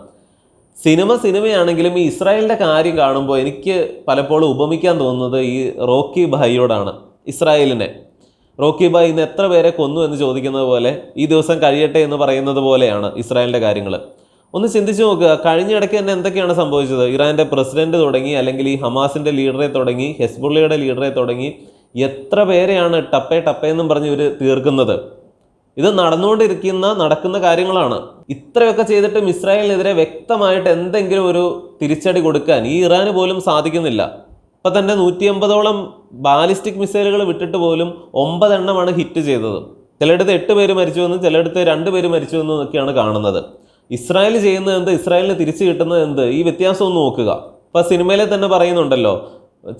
സിനിമ സിനിമയാണെങ്കിലും ഈ ഇസ്രായേലിന്റെ കാര്യം കാണുമ്പോൾ എനിക്ക് പലപ്പോഴും ഉപമിക്കാൻ തോന്നുന്നത് ഈ റോക്കി ഭായിയോടാണ് ഇസ്രായേലിനെ. റോക്കി ഭായ് ഇന്ന് എത്ര പേരെ കൊന്നു എന്ന് ചോദിക്കുന്നത് പോലെ ഈ ദിവസം കഴിയട്ടെ എന്ന് പറയുന്നത് പോലെയാണ് ഇസ്രായേലിന്റെ കാര്യങ്ങൾ ഒന്ന് ചിന്തിച്ചു നോക്കുക കഴിഞ്ഞ ഇടയ്ക്ക് തന്നെ എന്തൊക്കെയാണ് സംഭവിച്ചത്? ഇറാന്റെ പ്രസിഡന്റ് തുടങ്ങി അല്ലെങ്കിൽ ഈ ഹമാസിന്റെ ലീഡറെ തുടങ്ങി ഹെസ്ബുള്ളയുടെ ലീഡറെ തുടങ്ങി എത്ര പേരെയാണ് ടപ്പേ ടപ്പേ എന്നും പറഞ്ഞ് ഇവർ തീർക്കുന്നത്? ഇത് നടന്നുകൊണ്ടിരിക്കുന്ന നടക്കുന്ന കാര്യങ്ങളാണ്. ഇത്രയൊക്കെ ചെയ്തിട്ടും ഇസ്രായേലിനെതിരെ വ്യക്തമായിട്ട് എന്തെങ്കിലും ഒരു തിരിച്ചടി കൊടുക്കാൻ ഈ ഇറാന് പോലും സാധിക്കുന്നില്ല. ഇപ്പം തന്നെ നൂറ്റി അമ്പതോളം ബാലിസ്റ്റിക് മിസൈലുകൾ വിട്ടിട്ട് പോലും ഒമ്പതെണ്ണമാണ് ഹിറ്റ് ചെയ്തത്. ചിലയിടത്ത് എട്ട് പേര് മരിച്ചുവെന്നും ചിലയിടത്ത് രണ്ട് പേര് മരിച്ചുവെന്നും ഒക്കെയാണ് കാണുന്നത്. ഇസ്രായേൽ ചെയ്യുന്നത് എന്ത്? ഇസ്രായേലിന് തിരിച്ചു കിട്ടുന്നത് എന്ത്? ഈ വ്യത്യാസം ഒന്ന് നോക്കുക. ഇപ്പൊ സിനിമയിലെ തന്നെ പറയുന്നുണ്ടല്ലോ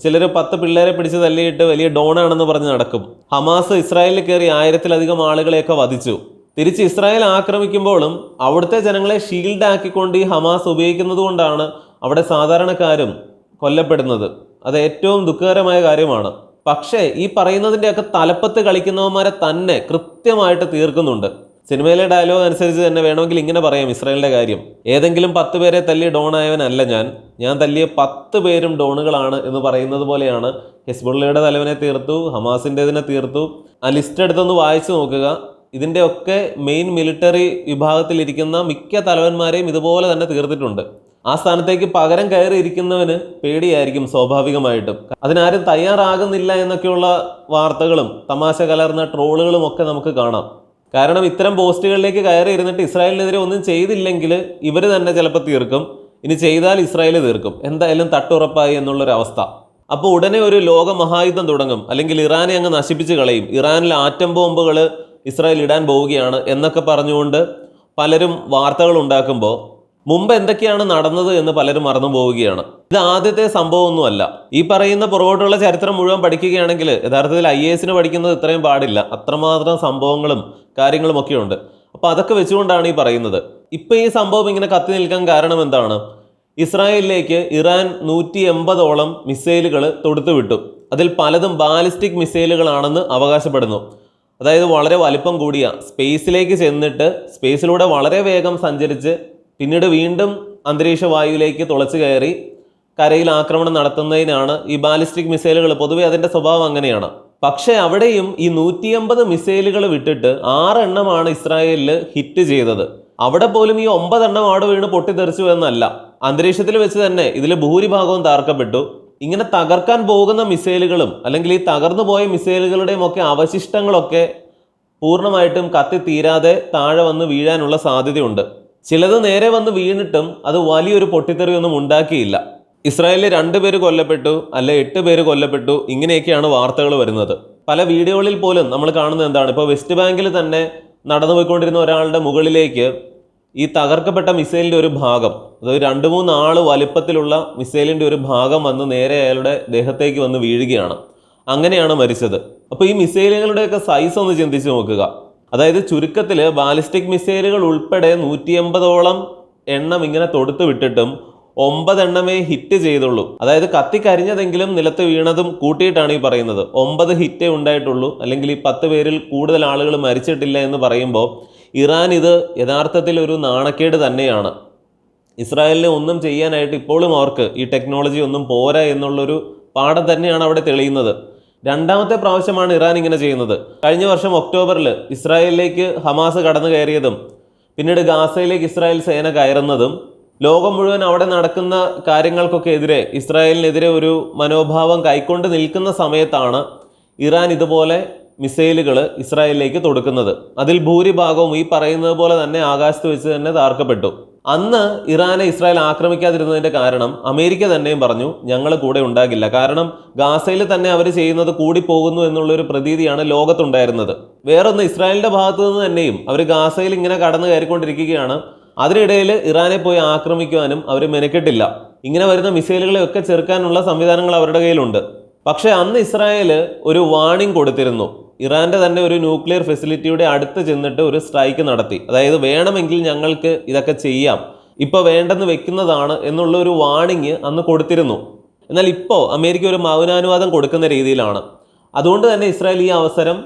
ചിലർ പത്ത് പിള്ളേരെ പിടിച്ച് തല്ലിയിട്ട് വലിയ ഡോണാണെന്ന് പറഞ്ഞ് നടക്കും. ഹമാസ് ഇസ്രായേലിൽ കയറി ആയിരത്തിലധികം ആളുകളെയൊക്കെ വധിച്ചു. തിരിച്ച് ഇസ്രായേൽ ആക്രമിക്കുമ്പോഴും അവിടുത്തെ ജനങ്ങളെ ഷീൽഡ് ആക്കിക്കൊണ്ട് ഈ ഹമാസ് ഉപയോഗിക്കുന്നത് കൊണ്ടാണ് അവിടെ സാധാരണക്കാരും കൊല്ലപ്പെടുന്നത്. അത് ഏറ്റവും ദുഃഖകരമായ കാര്യമാണ്. പക്ഷേ ഈ പറയുന്നതിന്റെയൊക്കെ തലപ്പത്ത് കളിക്കുന്നവന്മാരെ തന്നെ കൃത്യമായിട്ട് തീർക്കുന്നുണ്ട്. സിനിമയിലെ ഡയലോഗ് അനുസരിച്ച് തന്നെ വേണമെങ്കിൽ ഇങ്ങനെ പറയാം ഇസ്രായേലിന്റെ കാര്യം. ഏതെങ്കിലും പത്ത് പേരെ തല്ലി ഡോണായവനല്ല ഞാൻ. ഞാൻ തല്ലിയ പത്ത് പേരും ഡോണുകളാണ് എന്ന് പറയുന്നത് പോലെയാണ് ഹിസ്ബുള്ളയുടെ തലവനെ തീർത്തു ഹമാസിന്റെതിനെ തീർത്തു. ആ ലിസ്റ്റ് എടുത്തൊന്ന് വായിച്ചു നോക്കുക. ഇതിന്റെയൊക്കെ മെയിൻ മിലിറ്ററി വിഭാഗത്തിലിരിക്കുന്ന മിക്ക തലവന്മാരെയും ഇതുപോലെ തന്നെ തീർത്തിട്ടുണ്ട്. ആ സ്ഥാനത്തേക്ക് പകരം കയറി ഇരിക്കുന്നവന് പേടിയായിരിക്കും സ്വാഭാവികമായിട്ടും. അതിനാരും തയ്യാറാകുന്നില്ല എന്നൊക്കെയുള്ള വാർത്തകളും തമാശ കലർന്ന ട്രോളുകളും ഒക്കെ നമുക്ക് കാണാം. കാരണം ഇത്തരം പോസ്റ്റുകളിലേക്ക് കയറി ഇരുന്നിട്ട് ഇസ്രായേലിനെതിരെ ഒന്നും ചെയ്തില്ലെങ്കിൽ ഇവർ തന്നെ ചിലപ്പോൾ തീർക്കും. ഇനി ചെയ്താൽ ഇസ്രായേൽ തീർക്കും. എന്തായാലും തട്ടുറപ്പായി എന്നുള്ളൊരു അവസ്ഥ. അപ്പോൾ ഉടനെ ഒരു ലോക മഹായുദ്ധം തുടങ്ങും. അല്ലെങ്കിൽ ഇറാനെ അങ്ങ് നശിപ്പിച്ച് കളയും. ഇറാനിൽ ആറ്റം ബോംബുകൾ ഇസ്രായേൽ ഇടാൻ പോവുകയാണ് എന്നൊക്കെ പറഞ്ഞുകൊണ്ട് പലരും വാർത്തകൾ ഉണ്ടാക്കുമ്പോൾ മുമ്പ് എന്തൊക്കെയാണ് നടന്നത് എന്ന് പലരും മറന്നു പോവുകയാണ്. ഇത് ആദ്യത്തെ സംഭവമൊന്നുമല്ല. ഈ പറയുന്ന പുറകോട്ടുള്ള ചരിത്രം മുഴുവൻ പഠിക്കുകയാണെങ്കിൽ യഥാർത്ഥത്തിൽ ഐ എ എസിന് പഠിക്കുന്നത് ഇത്രയും പാടില്ല. അത്രമാത്രം സംഭവങ്ങളും കാര്യങ്ങളും ഒക്കെ ഉണ്ട് അപ്പോൾ അതൊക്കെ വെച്ചുകൊണ്ടാണ് ഈ പറയുന്നത്. ഇപ്പൊ ഈ സംഭവം ഇങ്ങനെ കത്തി നിൽക്കാൻ കാരണം എന്താണ്? ഇസ്രായേലിലേക്ക് ഇറാൻ നൂറ്റി എൺപതോളം മിസൈലുകൾ തൊടുത്തു വിട്ടു. അതിൽ പലതും ബാലിസ്റ്റിക് മിസൈലുകളാണെന്ന് അവകാശപ്പെടുന്നു. അതായത് വളരെ വലിപ്പം കൂടിയ സ്പേസിലേക്ക് ചെന്നിട്ട് സ്പേസിലൂടെ വളരെ വേഗം സഞ്ചരിച്ച് പിന്നീട് വീണ്ടും അന്തരീക്ഷ വായുവിലേക്ക് തുളച്ചു കയറി കരയിൽ ആക്രമണം നടത്തുന്നതിനാണ് ഈ ബാലിസ്റ്റിക് മിസൈലുകൾ. പൊതുവെ അതിന്റെ സ്വഭാവം അങ്ങനെയാണ്. പക്ഷേ അവിടെയും ഈ നൂറ്റി അമ്പത് മിസൈലുകൾ വിട്ടിട്ട് ആറെണ്ണമാണ് ഇസ്രായേലിൽ ഹിറ്റ് ചെയ്തത്. അവിടെ പോലും ഈ ഒമ്പതെണ്ണം അവിടെ വീണ് പൊട്ടിത്തെറിച്ചു എന്നല്ല. അന്തരീക്ഷത്തിൽ വെച്ച് തന്നെ ഇതിൽ ഭൂരിഭാഗവും തകർക്കപ്പെട്ടു. ഇങ്ങനെ തകർക്കാൻ പോകുന്ന മിസൈലുകളും അല്ലെങ്കിൽ ഈ തകർന്നു പോയ മിസൈലുകളുടെയും ഒക്കെ അവശിഷ്ടങ്ങളൊക്കെ പൂർണമായിട്ടും കത്തി തീരാതെ താഴെ വന്ന് വീഴാനുള്ള സാധ്യതയുണ്ട്. ചിലത് നേരെ വന്ന് വീണിട്ടും അത് വലിയൊരു പൊട്ടിത്തെറിയൊന്നും ഉണ്ടാക്കിയില്ല. ഇസ്രായേലിൽ രണ്ട് പേര് കൊല്ലപ്പെട്ടു അല്ലെ എട്ട് പേര് കൊല്ലപ്പെട്ടു ഇങ്ങനെയൊക്കെയാണ് വാർത്തകൾ വരുന്നത്. പല വീഡിയോകളിൽ പോലും നമ്മൾ കാണുന്നത് എന്താണ്? ഇപ്പോൾ വെസ്റ്റ് ബാങ്കിൽ തന്നെ നടന്നുപോയിക്കൊണ്ടിരുന്ന ഒരാളുടെ മുകളിലേക്ക് ഈ തകർക്കപ്പെട്ട മിസൈലിന്റെ ഒരു ഭാഗം അതായത് രണ്ട് മൂന്ന് ആൾ വലിപ്പത്തിലുള്ള മിസൈലിന്റെ ഒരു ഭാഗം വന്ന് നേരെ അയാളുടെ ദേഹത്തേക്ക് വന്ന് വീഴുകയാണ്. അങ്ങനെയാണ് മരിച്ചത്. അപ്പോൾ ഈ മിസൈലുകളുടെയൊക്കെ സൈസ് ഒന്ന് ചിന്തിച്ച് നോക്കുക. അതായത് ചുരുക്കത്തിൽ ബാലിസ്റ്റിക് മിസൈലുകൾ ഉൾപ്പെടെ നൂറ്റി എൺപതോളം എണ്ണം ഇങ്ങനെ തൊടുത്ത് വിട്ടിട്ടും ഒമ്പതെണ്ണമേ ഹിറ്റ് ചെയ്തുള്ളൂ. അതായത് കത്തിക്കരിഞ്ഞതെങ്കിലും നിലത്ത് വീണതും കൂട്ടിയിട്ടാണ് ഈ പറയുന്നത്. ഒമ്പത് ഹിറ്റേ ഉണ്ടായിട്ടുള്ളൂ. അല്ലെങ്കിൽ ഈ പത്ത് പേരിൽ കൂടുതൽ ആളുകൾ മരിച്ചിട്ടില്ല എന്ന് പറയുമ്പോൾ ഇറാൻ ഇത് യഥാർത്ഥത്തിൽ ഒരു നാണക്കേട് തന്നെയാണ്. ഇസ്രായേലിനെ ഒന്നും ചെയ്യാനായിട്ട് ഇപ്പോഴും അവർക്ക് ഈ ടെക്നോളജി ഒന്നും പോരാ എന്നുള്ളൊരു പാഠം തന്നെയാണ് അവിടെ തെളിയുന്നത്. രണ്ടാമത്തെ പ്രാവശ്യമാണ് ഇറാൻ ഇങ്ങനെ ചെയ്യുന്നത്. കഴിഞ്ഞ വർഷം ഒക്ടോബറിൽ ഇസ്രായേലിലേക്ക് ഹമാസ് കടന്നു കയറിയതും പിന്നീട് ഗാസയിലേക്ക് ഇസ്രായേൽ സേന കയറുന്നതും ലോകം മുഴുവൻ അവിടെ നടക്കുന്ന കാര്യങ്ങൾക്കൊക്കെ എതിരെ ഇസ്രായേലിനെതിരെ ഒരു മനോഭാവം കൈക്കൊണ്ട് നിൽക്കുന്ന സമയത്താണ് ഇറാൻ ഇതുപോലെ മിസൈലുകൾ ഇസ്രായേലിലേക്ക് തൊടുക്കുന്നത്. അതിൽ ഭൂരിഭാഗവും ഈ പറയുന്നത് പോലെ തന്നെ ആകാശത്ത് വെച്ച് തന്നെ താർക്കപ്പെട്ടു അന്ന് ഇറാനെ ഇസ്രായേൽ ആക്രമിക്കാതിരുന്നതിന്റെ കാരണം അമേരിക്ക തന്നെയും പറഞ്ഞു ഞങ്ങൾ കൂടെ ഉണ്ടാകില്ല. കാരണം ഗാസയിൽ തന്നെ അവർ ചെയ്യുന്നത് കൂടി പോകുന്നു എന്നുള്ളൊരു പ്രതീതിയാണ് ലോകത്തുണ്ടായിരുന്നത്. വേറൊന്ന് ഇസ്രായേലിന്റെ ഭാഗത്തു നിന്ന് തന്നെയും അവർ ഗാസയിൽ ഇങ്ങനെ കടന്നു കയറിക്കൊണ്ടിരിക്കുകയാണ്. അതിനിടയിൽ ഇറാനെ പോയി ആക്രമിക്കുവാനും അവർ മെനക്കെട്ടില്ല. ഇങ്ങനെ വരുന്ന മിസൈലുകളെയൊക്കെ ചെറുക്കാനുള്ള സംവിധാനങ്ങൾ അവരുടെ കയ്യിലുണ്ട്. പക്ഷേ അന്ന് ഇസ്രായേൽ ഒരു വാണിംഗ് കൊടുത്തിരുന്നു. ഇറാന്റെ തന്നെ ഒരു ന്യൂക്ലിയർ ഫെസിലിറ്റിയുടെ അടുത്ത് ചെന്നിട്ട് ഒരു സ്ട്രൈക്ക് നടത്തി. അതായത് വേണമെങ്കിൽ ഞങ്ങൾക്ക് ഇതൊക്കെ ചെയ്യാം. ഇപ്പോൾ വേണ്ടെന്ന് വെക്കുന്നതാണ് എന്നുള്ള ഒരു വാണിംഗ് അന്ന് കൊടുത്തിരുന്നു. എന്നാൽ ഇപ്പോൾ അമേരിക്ക ഒരു മൗനാനുവാദം കൊടുക്കുന്ന രീതിയിലാണ്. അതുകൊണ്ട് തന്നെ ഇസ്രായേൽ ഈ അവസരം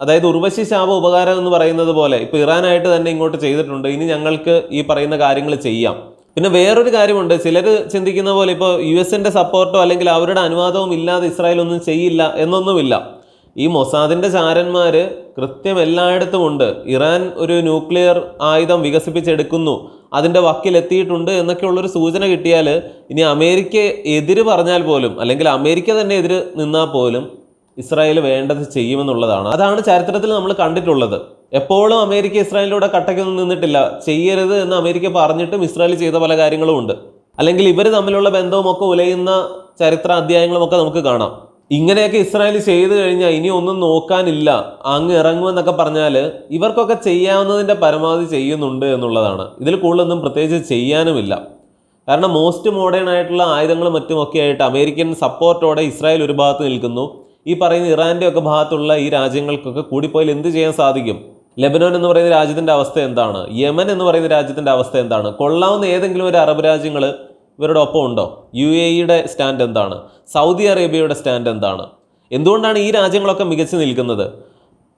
അതായത് ഉർവശി ശാപ ഉപകാരം എന്ന് പറയുന്നത് പോലെ ഇപ്പോൾ ഇറാനായിട്ട് തന്നെ ഇങ്ങോട്ട് ചെയ്തിട്ടുണ്ട്. ഇനി ഞങ്ങൾക്ക് ഈ പറയുന്ന കാര്യങ്ങൾ ചെയ്യാം. പിന്നെ വേറൊരു കാര്യമുണ്ട്. ചിലർ ചിന്തിക്കുന്ന പോലെ ഇപ്പോൾ യു എസിന്റെ സപ്പോർട്ടോ അല്ലെങ്കിൽ അവരുടെ അനുവാദവും ഇല്ലാതെ ഇസ്രായേൽ ഒന്നും ചെയ്യില്ല എന്നൊന്നുമില്ല. ഈ മൊസാദിന്റെ ചാരന്മാർ കൃത്യം എല്ലായിടത്തും ഉണ്ട്. ഇറാൻ ഒരു ന്യൂക്ലിയർ ആയുധം വികസിപ്പിച്ചെടുക്കുന്നു. അതിന്റെ വക്കിലെത്തിയിട്ടുണ്ട് എന്നൊക്കെയുള്ളൊരു സൂചന കിട്ടിയാൽ ഇനി അമേരിക്ക എതിര് പറഞ്ഞാൽ പോലും അല്ലെങ്കിൽ അമേരിക്ക തന്നെ എതിര് നിന്നാൽ പോലും ഇസ്രായേൽ വേണ്ടത് ചെയ്യുമെന്നുള്ളതാണ്. അതാണ് ചരിത്രത്തിൽ നമ്മൾ കണ്ടിട്ടുള്ളത്. എപ്പോഴും അമേരിക്ക ഇസ്രായേലിലൂടെ കട്ടയ്ക്കൊന്നും നിന്നിട്ടില്ല. ചെയ്യരുത് എന്ന് അമേരിക്ക പറഞ്ഞിട്ടും ഇസ്രായേൽ ചെയ്ത പല കാര്യങ്ങളും ഉണ്ട്. അല്ലെങ്കിൽ ഇവർ തമ്മിലുള്ള ബന്ധവും ഒക്കെ ഉലയുന്ന ചരിത്ര അധ്യായങ്ങളും ഒക്കെ നമുക്ക് കാണാം. ഇങ്ങനെയൊക്കെ ഇസ്രായേൽ ചെയ്തു കഴിഞ്ഞാൽ ഇനി ഒന്നും നോക്കാനില്ല. അങ്ങ് ഇറങ്ങുമെന്നൊക്കെ പറഞ്ഞാൽ ഇവർക്കൊക്കെ ചെയ്യാവുന്നതിന്റെ പരമാവധി ചെയ്യുന്നുണ്ട് എന്നുള്ളതാണ്. ഇതിൽ കൂടുതലൊന്നും പ്രത്യേകിച്ച് ചെയ്യാനുമില്ല. കാരണം മോസ്റ്റ് മോഡേൺ ആയിട്ടുള്ള ആയുധങ്ങളും മറ്റുമൊക്കെ ആയിട്ട് അമേരിക്കൻ സപ്പോർട്ടോടെ ഇസ്രായേൽ ഒരു ഭാഗത്ത് നിൽക്കുന്നു. ഈ പറയുന്ന ഇറാന്റെ ഒക്കെ ഭാഗത്തുള്ള ഈ രാജ്യങ്ങൾക്കൊക്കെ കൂടിപ്പോയാൽ എന്ത് ചെയ്യാൻ സാധിക്കും? ലെബനോൻ എന്ന് പറയുന്ന രാജ്യത്തിന്റെ അവസ്ഥ എന്താണ്? യമൻ എന്ന് പറയുന്ന രാജ്യത്തിന്റെ അവസ്ഥ എന്താണ്? കൊള്ളാവുന്ന ഏതെങ്കിലും ഒരു അറബ് രാജ്യങ്ങൾ ഇവരുടെ ഒപ്പം ഉണ്ടോ? യു എ ഇയുടെ സ്റ്റാൻഡ് എന്താണ്? സൗദി അറേബ്യയുടെ സ്റ്റാൻഡ് എന്താണ്? എന്തുകൊണ്ടാണ് ഈ രാജ്യങ്ങളൊക്കെ മികച്ചു നിൽക്കുന്നത്?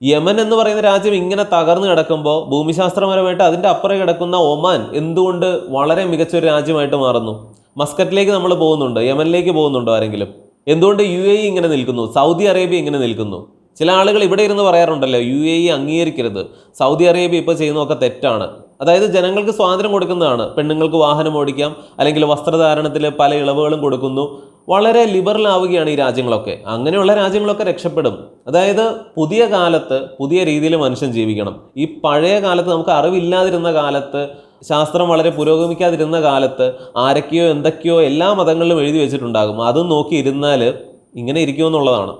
യമൻ എന്ന് പറയുന്ന രാജ്യം ഇങ്ങനെ തകർന്നു കിടക്കുമ്പോൾ ഭൂമിശാസ്ത്രപരമായിട്ട് അതിന്റെ അപ്പുറം കിടക്കുന്ന ഒമാൻ എന്തുകൊണ്ട് വളരെ മികച്ച ഒരു രാജ്യമായിട്ട് മാറുന്നു? മസ്കറ്റിലേക്ക് നമ്മൾ പോകുന്നുണ്ട്? യമനിലേക്ക് പോകുന്നുണ്ടോ ആരെങ്കിലും? എന്തുകൊണ്ട് യു എ ഇ ഇങ്ങനെ നിൽക്കുന്നു? സൗദി അറേബ്യ ഇങ്ങനെ നിൽക്കുന്നു? ചില ആളുകൾ ഇവിടെ ഇരുന്ന് പറയാറുണ്ടല്ലോ യു എ ഇ അംഗീകരിക്കരുത്. സൗദി അറേബ്യ ഇപ്പോൾ ചെയ്യുന്നതൊക്കെ തെറ്റാണ്. അതായത് ജനങ്ങൾക്ക് സ്വാതന്ത്ര്യം കൊടുക്കുന്നതാണ്. പെണ്ണുങ്ങൾക്ക് വാഹനം ഓടിക്കാം അല്ലെങ്കിൽ വസ്ത്രധാരണത്തിൽ പല ഇളവുകളും കൊടുക്കുന്നു. വളരെ ലിബറൽ ആവുകയാണ് ഈ രാജ്യങ്ങളൊക്കെ. അങ്ങനെയുള്ള രാജ്യങ്ങളൊക്കെ രക്ഷപ്പെടും. അതായത് പുതിയ കാലത്ത് പുതിയ രീതിയിൽ മനുഷ്യൻ ജീവിക്കണം. ഈ പഴയ കാലത്ത് നമുക്ക് അറിവില്ലാതിരുന്ന കാലത്ത് ശാസ്ത്രം വളരെ പുരോഗമിക്കാതിരുന്ന കാലത്ത് ആരൊക്കെയോ എന്തൊക്കെയോ എല്ലാ മതങ്ങളിലും എഴുതി വെച്ചിട്ടുണ്ടാകും. അതും നോക്കി ഇരുന്നാൽ ഇങ്ങനെ ഇരിക്കുമെന്നുള്ളതാണ്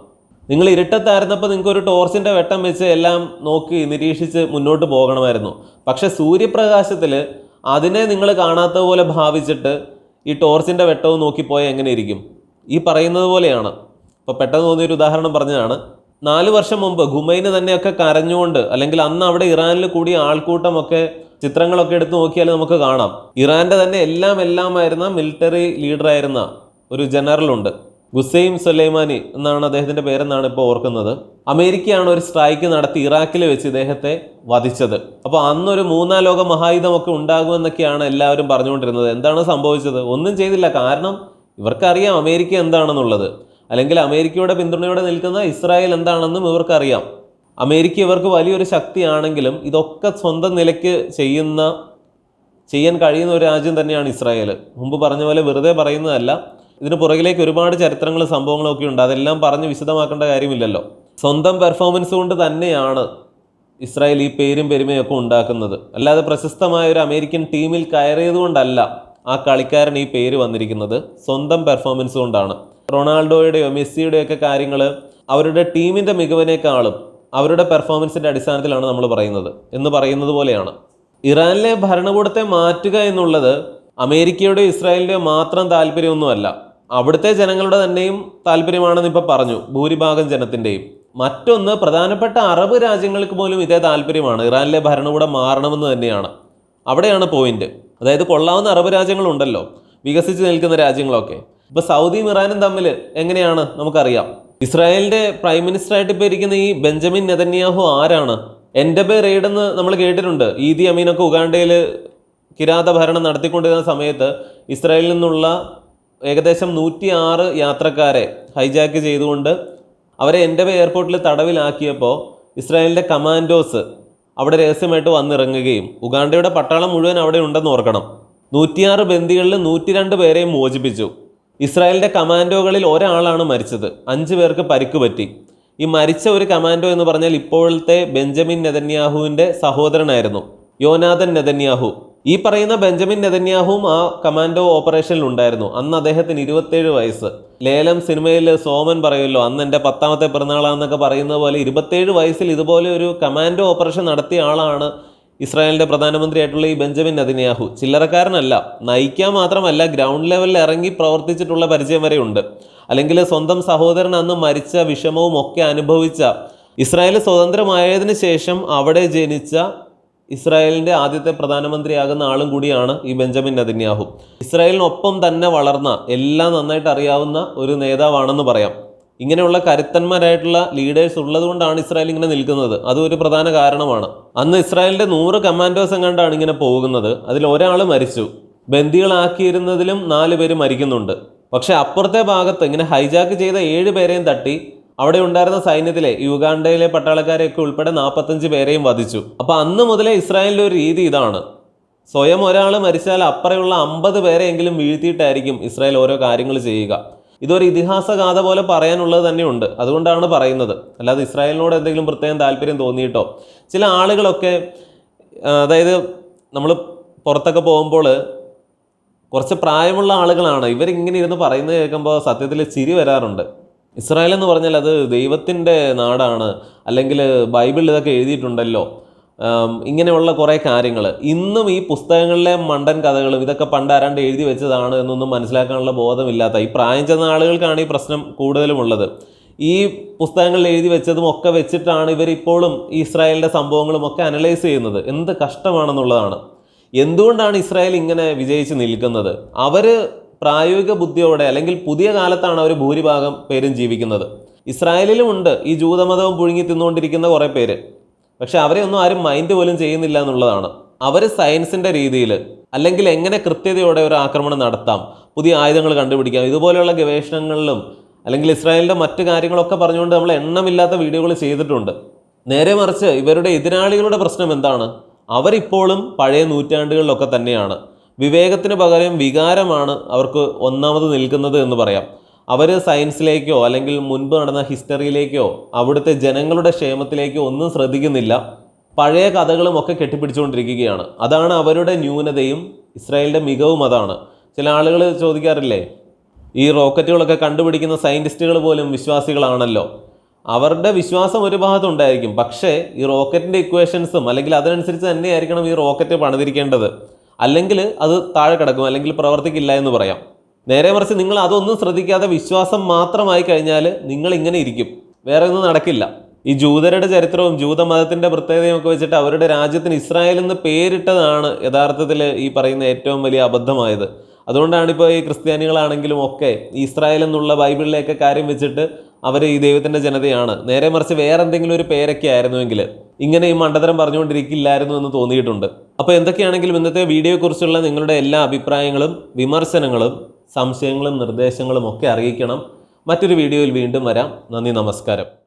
നിങ്ങൾ ഇരുട്ടത്തായിരുന്നപ്പോൾ നിങ്ങൾക്ക് ഒരു ടോർച്ചിന്റെ വെട്ടം വെച്ച് എല്ലാം നോക്കി നിരീക്ഷിച്ച് മുന്നോട്ട് പോകണമായിരുന്നു. പക്ഷേ സൂര്യപ്രകാശത്തിൽ അതിനെ നിങ്ങൾ കാണാത്ത പോലെ ഭാവിച്ചിട്ട് ഈ ടോർച്ചിന്റെ വെട്ടവും നോക്കിപ്പോയാൽ എങ്ങനെ ഇരിക്കും? ഈ പറയുന്നത് പോലെയാണ്. ഇപ്പോൾ പെട്ടെന്ന് തോന്നിയൊരു ഉദാഹരണം പറഞ്ഞതാണ്. നാല് വർഷം മുമ്പ് ഖുമൈന് തന്നെയൊക്കെ കരഞ്ഞുകൊണ്ട് അല്ലെങ്കിൽ അന്ന് അവിടെ ഇറാനിൽ കൂടിയ ആൾക്കൂട്ടമൊക്കെ ചിത്രങ്ങളൊക്കെ എടുത്ത് നോക്കിയാൽ നമുക്ക് കാണാം. ഇറാന്റെ തന്നെ എല്ലാം എല്ലാമായിരുന്ന മിലിറ്ററി ലീഡറായിരുന്ന ഒരു ജനറലുണ്ട് ഗുസൈം സുലൈമാനി എന്നാണ് അദ്ദേഹത്തിന്റെ പേരെന്നാണ് ഇപ്പോൾ ഓർക്കുന്നത്. അമേരിക്കയാണ് ഒരു സ്ട്രൈക്ക് നടത്തി ഇറാഖിൽ വെച്ച് ഇദ്ദേഹത്തെ വധിച്ചത്. അപ്പോൾ അന്നൊരു മൂന്നാം ലോക മഹായുധമൊക്കെ ഉണ്ടാകുമെന്നൊക്കെയാണ് എല്ലാവരും പറഞ്ഞുകൊണ്ടിരുന്നത്. എന്താണ് സംഭവിച്ചത്? ഒന്നും ചെയ്തില്ല. കാരണം ഇവർക്കറിയാം അമേരിക്ക എന്താണെന്നുള്ളത്. അല്ലെങ്കിൽ അമേരിക്കയുടെ പിന്തുണയോടെ നിൽക്കുന്ന ഇസ്രായേൽ എന്താണെന്നും ഇവർക്കറിയാം. അമേരിക്ക ഇവർക്ക് വലിയൊരു ശക്തിയാണെങ്കിലും ഇതൊക്കെ സ്വന്തം നിലയ്ക്ക് ചെയ്യുന്ന ചെയ്യാൻ കഴിയുന്ന ഒരു രാജ്യം തന്നെയാണ് ഇസ്രായേൽ. മുമ്പ് പറഞ്ഞ പോലെ വെറുതെ പറയുന്നതല്ല. ഇതിന് പുറകിലേക്ക് ഒരുപാട് ചരിത്രങ്ങളും സംഭവങ്ങളും ഒക്കെ ഉണ്ട്. അതെല്ലാം പറഞ്ഞ് വിശദമാക്കേണ്ട കാര്യമില്ലല്ലോ. സ്വന്തം പെർഫോമൻസ് കൊണ്ട് തന്നെയാണ് ഇസ്രായേൽ ഈ പേരും പെരുമയൊക്കെ ഉണ്ടാക്കുന്നത്. അല്ലാതെ പ്രശസ്തമായ ഒരു അമേരിക്കൻ ടീമിൽ കയറിയതുകൊണ്ടല്ല ആ കളിക്കാരൻ ഈ പേര് വന്നിരിക്കുന്നത്. സ്വന്തം പെർഫോമൻസ് കൊണ്ടാണ്. റൊണാൾഡോയുടെയോ മെസ്സിയുടെയോ ഒക്കെ കാര്യങ്ങൾ അവരുടെ ടീമിന്റെ മികവിനേക്കാളും അവരുടെ പെർഫോമൻസിന്റെ അടിസ്ഥാനത്തിലാണ് നമ്മൾ പറയുന്നത് എന്ന് പറയുന്നത് പോലെയാണ്. ഇറാനിലെ ഭരണകൂടത്തെ മാറ്റുക എന്നുള്ളത് അമേരിക്കയുടെയോ ഇസ്രായേലിന്റെയോ മാത്രം താല്പര്യമൊന്നുമല്ല. അവിടുത്തെ ജനങ്ങളുടെ തന്നെയും താല്പര്യമാണെന്ന് ഇപ്പോൾ പറഞ്ഞു ഭൂരിഭാഗം ജനത്തിന്റെയും മറ്റൊന്ന് പ്രധാനപ്പെട്ട അറബ് രാജ്യങ്ങൾക്ക് പോലും ഇതേ താല്പര്യമാണ്. ഇറാനിലെ ഭരണകൂടം മാറണമെന്ന് തന്നെയാണ്. അവിടെയാണ് പോയിന്റ് അതായത് കൊള്ളാവുന്ന അറബ് രാജ്യങ്ങളുണ്ടല്ലോ. വികസിച്ച് നിൽക്കുന്ന രാജ്യങ്ങളൊക്കെ. ഇപ്പോൾ സൗദിയും ഇറാനും തമ്മിൽ എങ്ങനെയാണ്? നമുക്കറിയാം. ഇസ്രായേലിന്റെ പ്രൈം മിനിസ്റ്റർ ആയിട്ട് ഇപ്പോൾ ഇരിക്കുന്ന ഈ ബെഞ്ചമിൻ നെതന്യാഹു ആരാണ്? എൻഡബെ റെയ്ഡ് എന്ന് നമ്മൾ കേട്ടിട്ടുണ്ട്. ഈദി അമീനൊക്കെ ഉഗാണ്ടയിൽ കിരാത ഭരണം നടത്തിക്കൊണ്ടിരുന്ന സമയത്ത് ഇസ്രായേലിൽ നിന്നുള്ള ഏകദേശം നൂറ്റി ആറ് യാത്രക്കാരെ ഹൈജാക്ക് ചെയ്തുകൊണ്ട് അവരെ എന്റെ എയർപോർട്ടിൽ തടവിലാക്കിയപ്പോൾ ഇസ്രായേലിന്റെ കമാൻഡോസ് അവിടെ രഹസ്യമായിട്ട് വന്നിറങ്ങുകയും ഉഗാണ്ടയുടെ പട്ടാളം മുഴുവൻ അവിടെ ഉണ്ടെന്ന് ഓർക്കണം. നൂറ്റിയാറ് ബന്ദികളിൽ നൂറ്റി രണ്ട് പേരെയും മോചിപ്പിച്ചു. ഇസ്രായേലിന്റെ കമാൻഡോകളിൽ ഒരാളാണ് മരിച്ചത്. അഞ്ച് പേർക്ക് പരിക്ക് പറ്റി. ഈ മരിച്ച ഒരു കമാൻഡോ എന്ന് പറഞ്ഞാൽ ഇപ്പോഴത്തെ ബെഞ്ചമിൻ നെതന്യാഹുവിന്റെ സഹോദരനായിരുന്നു യോനാഥൻ നെതന്യാഹു. ഈ പറയുന്ന ബെഞ്ചമിൻ നെതന്യാഹുവും ആ കമാൻഡോ ഓപ്പറേഷനിൽ ഉണ്ടായിരുന്നു. അന്ന് അദ്ദേഹത്തിന് ഇരുപത്തേഴ് വയസ്സ്. ലേലം സിനിമയിൽ സോമൻ പറയുമല്ലോ അന്ന് എന്റെ പത്താമത്തെ പിറന്നാളാന്നൊക്കെ പറയുന്ന പോലെ ഇരുപത്തേഴ് വയസ്സിൽ ഇതുപോലെ ഒരു കമാൻഡോ ഓപ്പറേഷൻ നടത്തിയ ആളാണ് ഇസ്രായേലിന്റെ പ്രധാനമന്ത്രിയായിട്ടുള്ള ഈ ബെഞ്ചമിൻ നെതന്യാഹു ചില്ലറക്കാരനല്ല നയിക്കാൻ മാത്രമല്ല ഗ്രൗണ്ട് ലെവലിൽ ഇറങ്ങി പ്രവർത്തിച്ചിട്ടുള്ള പരിചയം വരെ ഉണ്ട്. അല്ലെങ്കിൽ സ്വന്തം സഹോദരൻ അന്ന് മരിച്ച വിഷമവും ഒക്കെ അനുഭവിച്ച ഇസ്രായേൽ സ്വതന്ത്രമായതിന് ശേഷം അവിടെ ജനിച്ച ഇസ്രായേലിന്റെ ആദ്യത്തെ പ്രധാനമന്ത്രിയാകുന്ന ആളും കൂടിയാണ് ഈ ബെഞ്ചമിൻ നദിന്യാഹു ഇസ്രായേലിനൊപ്പം തന്നെ വളർന്ന എല്ലാം നന്നായിട്ട് അറിയാവുന്ന ഒരു നേതാവാണെന്ന് പറയാം. ഇങ്ങനെയുള്ള കരുത്തന്മാരായിട്ടുള്ള ലീഡേഴ്സ് ഉള്ളതുകൊണ്ടാണ് ഇസ്രായേൽ ഇങ്ങനെ നിൽക്കുന്നത്. അതും ഒരു പ്രധാന കാരണമാണ്. അന്ന് ഇസ്രായേലിന്റെ നൂറ് കമാൻഡോസ് എങ്ങാണ്ടാണ് ഇങ്ങനെ പോകുന്നത്? അതിൽ ഒരാൾ മരിച്ചു. ബന്ദികളാക്കിയിരുന്നതിലും നാല് പേര് മരിക്കുന്നുണ്ട്. പക്ഷേ അപ്പുറത്തെ ഭാഗത്ത് ഇങ്ങനെ ഹൈജാക്ക് ചെയ്ത ഏഴ് പേരെയും തട്ടി അവിടെ ഉണ്ടായിരുന്ന സൈന്യത്തിലെ യുഗാണ്ടയിലെ പട്ടാളക്കാരെയൊക്കെ ഉൾപ്പെടെ നാൽപ്പത്തഞ്ച് പേരെയും വധിച്ചു. അപ്പോൾ അന്ന് മുതലേ ഇസ്രായേലിന്റെ ഒരു രീതി ഇതാണ്. സ്വയം ഒരാൾ മരിച്ചാൽ അപ്പറയുള്ള അമ്പത് പേരെയെങ്കിലും വീഴ്ത്തിയിട്ടായിരിക്കും ഇസ്രായേൽ ഓരോ കാര്യങ്ങൾ ചെയ്യുക. ഇതൊരു ഇതിഹാസ ഗാഥ പോലെ പറയാനുള്ളത് തന്നെയുണ്ട്. അതുകൊണ്ടാണ് പറയുന്നത്. അല്ലാതെ ഇസ്രായേലിനോട് എന്തെങ്കിലും പ്രത്യേകം താല്പര്യം തോന്നിയിട്ടോ? ചില ആളുകളൊക്കെ അതായത് നമ്മൾ പുറത്തൊക്കെ പോകുമ്പോൾ കുറച്ച് പ്രായമുള്ള ആളുകളാണ്. ഇവരിങ്ങനെ ഇരുന്ന് പറയുന്നത് കേൾക്കുമ്പോൾ സത്യത്തിൽ ചിരി വരാറുണ്ട്. ഇസ്രായേൽ എന്ന് പറഞ്ഞാൽ അത് ദൈവത്തിന്റെ നാടാണ്. അല്ലെങ്കിൽ ബൈബിളിൽ ഇതൊക്കെ എഴുതിയിട്ടുണ്ടല്ലോ. ഇങ്ങനെയുള്ള കുറേ കാര്യങ്ങൾ ഇന്നും ഈ പുസ്തകങ്ങളിലെ മണ്ടൻ കഥകളും ഇതൊക്കെ പണ്ട് ആരാണ്ട് എഴുതി വെച്ചതാണ് എന്നൊന്നും മനസ്സിലാക്കാനുള്ള ബോധമില്ലാത്ത ഈ പ്രായം ചെന്ന ആളുകൾക്കാണ് ഈ പ്രശ്നം കൂടുതലുമുള്ളത്. ഈ പുസ്തകങ്ങളിൽ എഴുതി വെച്ചതും ഒക്കെ വെച്ചിട്ടാണ് ഇവരിപ്പോഴും ഇസ്രായേലിന്റെ സംഭവങ്ങളും ഒക്കെ അനലൈസ് ചെയ്യുന്നത്. എന്ത് കഷ്ടമാണെന്നുള്ളതാണ്. എന്തുകൊണ്ടാണ് ഇസ്രായേൽ ഇങ്ങനെ വിജയിച്ച് നിൽക്കുന്നത്? അവർ പ്രായോഗിക ബുദ്ധിയോടെ അല്ലെങ്കിൽ പുതിയ കാലത്താണ് അവർ ഭൂരിഭാഗം പേരും ജീവിക്കുന്നത്. ഇസ്രായേലിലും ഉണ്ട്. ഈ ജൂതമതവും പുഴുങ്ങി തിന്നുകൊണ്ടിരിക്കുന്ന കുറേ പേര്. പക്ഷെ അവരെ ഒന്നും ആരും മൈൻഡ് പോലും ചെയ്യുന്നില്ല എന്നുള്ളതാണ്. അവർ സയൻസിന്റെ രീതിയിൽ അല്ലെങ്കിൽ എങ്ങനെ കൃത്യതയോടെ ഒരു ആക്രമണം നടത്താം പുതിയ ആയുധങ്ങൾ കണ്ടുപിടിക്കാം ഇതുപോലെയുള്ള ഗവേഷണങ്ങളിലും അല്ലെങ്കിൽ ഇസ്രായേലിന്റെ മറ്റു കാര്യങ്ങളൊക്കെ പറഞ്ഞുകൊണ്ട് നമ്മൾ എണ്ണമില്ലാത്ത വീഡിയോകൾ ചെയ്തിട്ടുണ്ട്. നേരെ മറിച്ച് ഇവരുടെ എതിരാളികളുടെ പ്രശ്നം എന്താണ്? അവരിപ്പോഴും പഴയ നൂറ്റാണ്ടുകളിലൊക്കെ തന്നെയാണ്. വിവേകത്തിന് പകരം വികാരമാണ് അവർക്ക് ഒന്നാമത് നിൽക്കുന്നത് എന്ന് പറയാം. അവർ സയൻസിലേക്കോ അല്ലെങ്കിൽ മുൻപ് നടന്ന ഹിസ്റ്ററിയിലേക്കോ അവിടുത്തെ ജനങ്ങളുടെ ക്ഷേമത്തിലേക്കോ ഒന്നും ശ്രദ്ധിക്കുന്നില്ല. പഴയ കഥകളും ഒക്കെ കെട്ടിപ്പിടിച്ചുകൊണ്ടിരിക്കുകയാണ്. അതാണ് അവരുടെ ന്യൂനതയും ഇസ്രായേലിന്റെ മികവും അതാണ്. ചില ആളുകൾ ചോദിക്കാറില്ലേ ഈ റോക്കറ്റുകളൊക്കെ കണ്ടുപിടിക്കുന്ന സയന്റിസ്റ്റുകൾ പോലും വിശ്വാസികളാണല്ലോ. അവരുടെ വിശ്വാസം ഒരു ഭാഗത്തുണ്ടായിരിക്കും പക്ഷേ ഈ റോക്കറ്റിന്റെ ഇക്വേഷൻസും അല്ലെങ്കിൽ അതിനനുസരിച്ച് തന്നെയായിരിക്കണം ഈ റോക്കറ്റ് പണിതിരിക്കേണ്ടത്. അല്ലെങ്കിൽ അത് താഴെ കിടക്കും അല്ലെങ്കിൽ പ്രവർത്തിക്കില്ല എന്ന് പറയാം. നേരെ മറിച്ച് നിങ്ങൾ അതൊന്നും ശ്രദ്ധിക്കാതെ വിശ്വാസം മാത്രമായി കഴിഞ്ഞാൽ നിങ്ങൾ ഇങ്ങനെ ഇരിക്കും. വേറെ ഒന്നും നടക്കില്ല. ഈ ജൂതരുടെ ചരിത്രവും ജൂതമതത്തിന്റെ പ്രത്യേകതയും ഒക്കെ വെച്ചിട്ട് അവരുടെ രാജ്യത്തിന് ഇസ്രായേൽ എന്ന് പേരിട്ടതാണ് യഥാർത്ഥത്തിൽ ഈ പറയുന്ന ഏറ്റവും വലിയ അബദ്ധമായത്. അതുകൊണ്ടാണ് ഇപ്പോൾ ഈ ക്രിസ്ത്യാനികളാണെങ്കിലും ഒക്കെ ഇസ്രായേൽ എന്നുള്ള ബൈബിളിലേക്ക് കാര്യം വെച്ചിട്ട് അവർ ഈ ദൈവത്തിന്റെ ജനതയാണ്. നേരെ മറിച്ച് വേറെ എന്തെങ്കിലും ഒരു പേരൊക്കെ ആയിരുന്നുവെങ്കിൽ ഇങ്ങനെ ഈ മണ്ടത്തരം പറഞ്ഞുകൊണ്ടിരിക്കില്ലായിരുന്നു എന്ന് തോന്നിയിട്ടുണ്ട്. അപ്പോൾ എന്തൊക്കെയാണെങ്കിലും ഇന്നത്തെ വീഡിയോയെക്കുറിച്ചുള്ള നിങ്ങളുടെ എല്ലാ അഭിപ്രായങ്ങളും വിമർശനങ്ങളും സംശയങ്ങളും നിർദ്ദേശങ്ങളും ഒക്കെ അറിയിക്കണം. മറ്റൊരു വീഡിയോയിൽ വീണ്ടും വരാം. നന്ദി നമസ്കാരം.